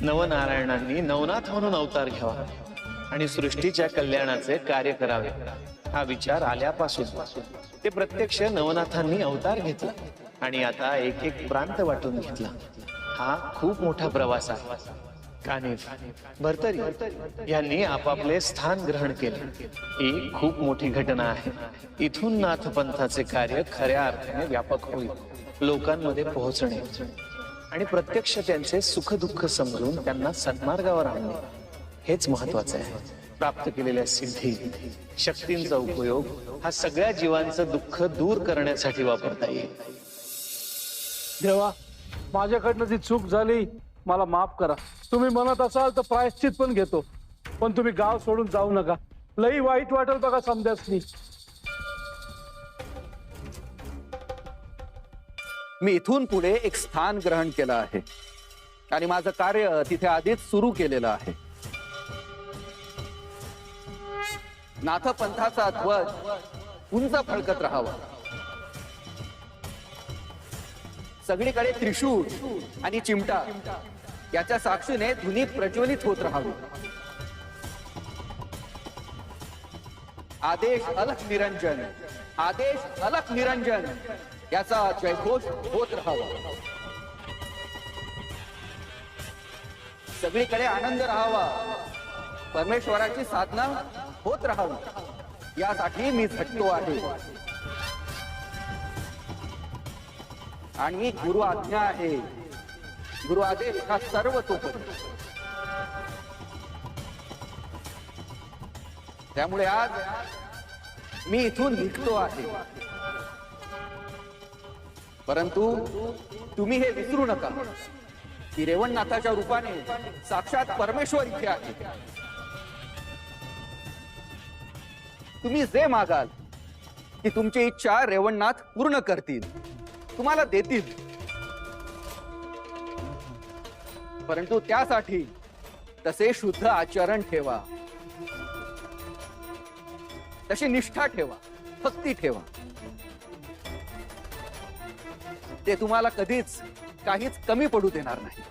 नवनारायणांनी नवनाथ म्हणून अवतार घ्यावा आणि सृष्टीच्या कल्याणाचे कार्य करावे. हा विचार आल्यापासून ते प्रत्यक्ष नवनाथांनी अवतार घेतला आणि आता एक एक प्रांत वाटून घेतला. हा खूप मोठा प्रवास आहे. कानिफ भरतरी यांनी आपापले स्थान ग्रहण केले. ही खूप मोठी घटना आहे. इथून नाथ पंथाचे कार्य खऱ्या अर्थाने व्यापक होईल. लोकांमध्ये पोहोचणे. आणि प्रत्यक्ष त्यांचे सुखदुःख समजून त्यांना सन्मार्गावर आणणे हेच महत्वाचं आहे. प्राप्त केलेल्या सिद्धी शक्तींचा उपयोग हा सगळ्या जीवांचं दुःख दूर करण्यासाठी वापरता येईल. देवा माझ्याकडनं जी चूक झाली मला माफ करा. तुम्ही म्हणत असाल तर प्रायश्चित पण घेतो. पण तुम्ही गाव सोडून जाऊ नका. लई वाईट वाटेल बघा समजासनी. मी इथून पुढे एक स्थान ग्रहण केलं आहे. आणि माझं कार्य तिथे आधीच सुरू केलेलं आहे. नाथपंथाचा ध्वज उंच फळकत राहावा. सगळीकडे त्रिशूळ आणि चिमटा याच्या साक्षीने धुनी प्रज्वलित होत राहावी. आदेश अलख निरंजन आदेश अलख निरंजन. याचा जयघोष होत राहावा. सगळीकडे आनंद राहावा. परमेश्वराची साधना होत राहावी. यासाठी मी झटतो आहे. आणि गुरु आज्ञा आहे. गुरु आदेश हा सर्व तो त्यामुळे आज मी इथून निघतो आहे. परंतु तुम्ही हे विसरू नका. की रेवणनाथाच्या रूपाने साक्षात परमेश्वर इथे आहे. तुम्ही जे मागाल की तुमची इच्छा रेवणनाथ पूर्ण करतील. तुम्हाला देतील. परंतु त्यासाठी तसे शुद्ध आचरण ठेवा. तशी निष्ठा ठेवा भक्ती ठेवा. ते तुम्हाला कधीच काहीच कमी पडू देणार नाही.